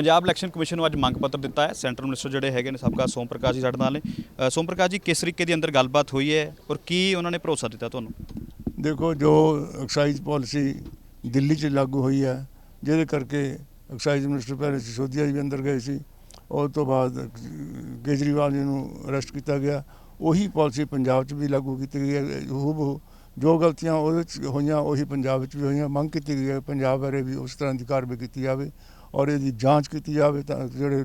Punjab election commission ਨੂੰ ਅੱਜ ਮੰਗ ਪੱਤਰ ਦਿੱਤਾ ਹੈ। ਸੈਂਟਰਲ ਮਿਨਿਸਟਰ ਜਿਹੜੇ ਹੈਗੇ ਨੇ ਸਾਬਕਾ ਸੋਮ ਪ੍ਰਕਾਸ਼ ਜੀ ਸਾਡੇ ਨਾਲ ਨੇ। ਸੋਮ ਪ੍ਰਕਾਸ਼ ਜੀ, ਕਿਸ ਤਰੀਕੇ ਦੀ ਅੰਦਰ ਗੱਲਬਾਤ ਹੋਈ ਹੈ ਔਰ ਕੀ ਉਹਨਾਂ ਨੇ ਭਰੋਸਾ ਦਿੱਤਾ ਤੁਹਾਨੂੰ? ਦੇਖੋ, ਜੋ ਐਕਸਾਈਜ਼ ਪਾਲਿਸੀ ਦਿੱਲੀ 'ਚ ਲਾਗੂ ਹੋਈ ਹੈ, ਜਿਹਦੇ ਕਰਕੇ ਐਕਸਾਈਜ਼ ਮਿਨਿਸਟਰ ਪਹਿਲੇ ਸਿਸੋਦੀਆ ਜੀ ਵੀ ਅੰਦਰ ਗਏ ਸੀ ਉਸ ਤੋਂ ਬਾਅਦ ਕੇਜਰੀਵਾਲ ਜੀ ਨੂੰ ਅਰੈਸਟ ਕੀਤਾ ਗਿਆ। ਉਹੀ ਪਾਲਿਸੀ ਪੰਜਾਬ 'ਚ ਵੀ ਲਾਗੂ ਕੀਤੀ ਗਈ ਹੈ, ਹੂਬਹੂ ਜੋ ਗਲਤੀਆਂ ਉਹਦੇ ਵਿੱਚ ਹੋਈਆਂ ਉਹੀ ਪੰਜਾਬ ਵਿੱਚ ਵੀ ਹੋਈਆਂ। ਮੰਗ ਕੀਤੀ ਗਈ ਹੈ ਪੰਜਾਬ ਬਾਰੇ ਵੀ ਉਸ ਤਰ੍ਹਾਂ ਦੀ ਕਾਰਵਾਈ ਕੀਤੀ ਜਾਵੇ ਔਰ ਇਹਦੀ ਜਾਂਚ ਕੀਤੀ ਜਾਵੇ ਤਾਂ ਜਿਹੜੇ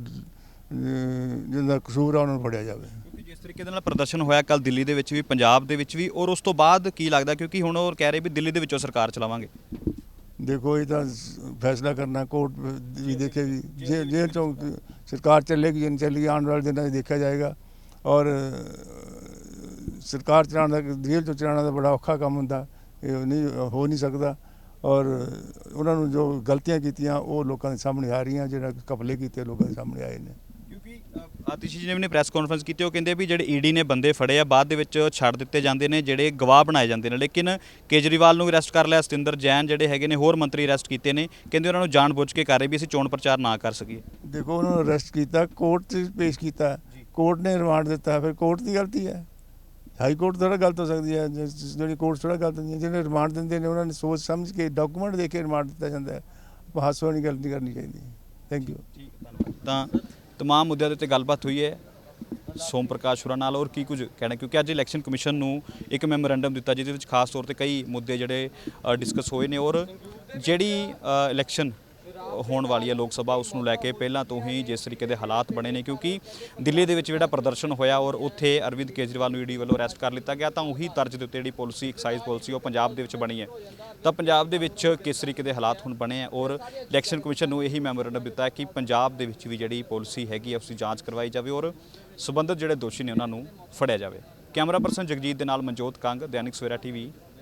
ਜਿਹਦਾ ਕਸੂਰ ਆ ਉਹਨਾਂ ਨੂੰ ਫੜਿਆ ਜਾਵੇ। ਕਿਉਂਕਿ ਜਿਸ ਤਰੀਕੇ ਦੇ ਨਾਲ ਪ੍ਰਦਰਸ਼ਨ ਹੋਇਆ ਕੱਲ ਦਿੱਲੀ ਦੇ ਵਿੱਚ ਵੀ ਪੰਜਾਬ ਦੇ ਵਿੱਚ ਵੀ ਔਰ ਉਸ ਤੋਂ ਬਾਅਦ ਕੀ ਲੱਗਦਾ ਕਿਉਂਕਿ ਹੁਣ ਉਹ ਕਹਿ ਰਹੇ ਵੀ ਦਿੱਲੀ ਦੇ ਵਿੱਚੋਂ ਸਰਕਾਰ ਚਲਾਵਾਂਗੇ। ਦੇਖੋ ਇਹ ਤਾਂ ਫੈਸਲਾ ਕਰਨਾ ਕੋਰਟ ਵੀ ਦੇਖੇਗੀ ਜੇ ਜੇ ਸਰਕਾਰ ਚੱਲੇਗੀ ਜਾਂ ਨਹੀਂ ਚੱਲੇਗੀ ਆਉਣ ਵਾਲੇ ਦਿਨਾਂ 'ਚ ਦੇਖਿਆ ਜਾਏਗਾ। ਔਰ ਸਰਕਾਰ ਚਲਾਉਣ ਦਾ ਜੇਲ੍ਹ ਤੋਂ ਚਲਾਉਣ ਦਾ ਬੜਾ ਔਖਾ ਕੰਮ ਹੁੰਦਾ ਇਹ ਨਹੀਂ ਹੋ ਨਹੀਂ ਸਕਦਾ। ਔਰ ਉਹਨਾਂ ਨੂੰ ਜੋ ਗਲਤੀਆਂ ਕੀਤੀਆਂ ਉਹ ਲੋਕਾਂ ਦੇ ਸਾਹਮਣੇ ਆ ਰਹੀਆਂ ਜਿਹੜਾ ਕਪਲੇ ਕੀਤੇ ਲੋਕਾਂ ਦੇ ਸਾਹਮਣੇ ਆਏ ਨੇ। ਕਿਉਂਕਿ ਆਤਿਸ਼ ਜੀ ਨੇ ਵੀ ਪ੍ਰੈਸ ਕਾਨਫਰੰਸ ਕੀਤੀ ਉਹ ਕਹਿੰਦੇ ਵੀ ਜਿਹੜੇ ਈਡੀ ਨੇ ਬੰਦੇ ਫੜੇ ਆ ਬਾਅਦ ਦੇ ਵਿੱਚ ਛੱਡ ਦਿੱਤੇ ਜਾਂਦੇ ਨੇ ਜਿਹੜੇ ਗਵਾਹ ਬਣਾਏ ਜਾਂਦੇ ਨੇ। ਲੇਕਿਨ ਕੇਜਰੀਵਾਲ ਨੂੰ ਅਰੈਸਟ ਕਰ ਲਿਆ ਸਤਿੰਦਰ ਜੈਨ ਜਿਹੜੇ ਹੈਗੇ ਨੇ ਹੋਰ ਮੰਤਰੀ ਅਰੈਸਟ ਕੀਤੇ ਨੇ। ਕਹਿੰਦੇ ਉਹਨਾਂ ਨੂੰ ਜਾਣਬੁੱਝ ਕੇ ਕਰ ਰਹੇ ਵੀ ਅਸੀਂ ਚੋਣ ਪ੍ਰਚਾਰ ਨਾ ਕਰ ਸਕੀਏ। ਦੇਖੋ ਉਹਨਾਂ ਨੂੰ ਅਰੈਸਟ ਕੀਤਾ ਕੋਰਟ 'ਚ ਪੇਸ਼ ਕੀਤਾ। ਕੋਰਟ ਨੇ ਰਿਮਾਂਡ ਦਿੱਤਾ ਫਿਰ ਕੋਰਟ ਦੀ ਗਲਤੀ ਹੈ। ਹਾਈ ਕੋਰਟ ਥੋੜਾ ਗਲਤ ਹੋ ਸਕਦੀ ਹੈ, ਜਿ- ਜਿਹੜੀ ਕੋਰਟ ਥੋੜਾ ਗਲਤ ਹੁੰਦੀ ਹੈ ਜਿਹੜੇ ਰਿਮਾਂਡ ਦਿੰਦੇ ਨੇ, ਉਹਨਾਂ ਨੇ ਸੋਚ ਸਮਝ ਕੇ ਡਾਕੂਮੈਂਟ ਦੇ ਕੇ ਰਿਮਾਂਡ ਦਿੱਤਾ ਜਾਂਦਾ ਹੈ। ਹਾਸੋ ਨਹੀਂ ਕਰਨੀ ਚਾਹੀਦੀ। ਥੈਂਕ ਯੂ ਧੰਨਵਾਦ। ਤਾਂ ਤਮਾਮ ਮੁੱਦਿਆਂ ਦੇ ਉੱਤੇ ਗੱਲਬਾਤ ਹੋਈ ਹੈ। ਸੋਮ ਪ੍ਰਕਾਸ਼ ਹੋਰਾਂ ਨਾਲ ਔਰ ਕੀ ਕੁਝ ਕਹਿਣਾ? ਕਿਉਂਕਿ ਅੱਜ ਇਲੈਕਸ਼ਨ ਕਮਿਸ਼ਨ ਨੂੰ ਇੱਕ ਮੈਮੋਰੈਂਡਮ ਦਿੱਤਾ, ਜਿਹਦੇ ਵਿੱਚ ਖਾਸ ਤੌਰ ਤੇ ਕਈ ਮੁੱਦੇ ਜਿਹੜੇ ਡਿਸਕਸ ਹੋਏ ਨੇ ਔਰ ਜਿਹੜੀ ਇਲੈਕਸ਼ਨ ਹੋਣ ਵਾਲੀ ਹੈ ਲੋਕ ਸਭਾ, ਉਸ ਨੂੰ ਲੈ ਕੇ ਪਹਿਲਾਂ ਤੋਂ ਹੀ ਜਿਸ ਤਰੀਕੇ ਦੇ ਹਾਲਾਤ ਬਣੇ ਨੇ, ਕਿਉਂਕਿ ਦਿੱਲੀ ਦੇ ਵਿੱਚ ਜਿਹੜਾ ਪ੍ਰਦਰਸ਼ਨ ਹੋਇਆ ਔਰ ਉੱਥੇ ਅਰਵਿੰਦ ਕੇਜਰੀਵਾਲ ਨੂੰ ਈਡੀ ਵੱਲੋਂ ਅਰੈਸਟ ਕਰ ਲਿੱਤਾ ਗਿਆ, ਤਾਂ ਉਹੀ ਤਰਜ਼ ਦੇ ਉੱਤੇ ਜਿਹੜੀ ਪਾਲਿਸੀ ਐਕਸਾਈਜ਼ ਪਾਲਿਸੀ ਉਹ ਪੰਜਾਬ ਦੇ ਵਿੱਚ ਬਣੀ ਹੈ। ਤਾਂ ਪੰਜਾਬ ਦੇ ਵਿੱਚ ਕਿਸ ਤਰੀਕੇ ਦੇ ਹਾਲਾਤ ਹੁਣ ਬਣੇ ਆ ਔਰ ਇਲੈਕਸ਼ਨ ਕਮਿਸ਼ਨ ਨੂੰ ਇਹੀ ਮੈਮੋਰੰਡਮ ਦਿੱਤਾ ਕਿ ਪੰਜਾਬ ਦੇ ਵਿੱਚ ਵੀ ਜਿਹੜੀ ਪਾਲਿਸੀ ਹੈਗੀ ਹੈ ਉਸ ਦੀ ਜਾਂਚ ਕਰਵਾਈ ਜਾਵੇ ਔਰ ਸਬੰਧਤ ਜਿਹੜੇ ਦੋਸ਼ੀ ਨੇ ਉਹਨਾਂ ਨੂੰ ਫੜਿਆ ਜਾਵੇ। ਕੈਮਰਾ ਪਰਸਨ ਜਗਜੀਤ ਦੇ ਨਾਲ ਮਨਜੋਤ ਕੰਗ, ਦੈਨਿਕ ਸਵੇਰਾ ਟੀਵੀ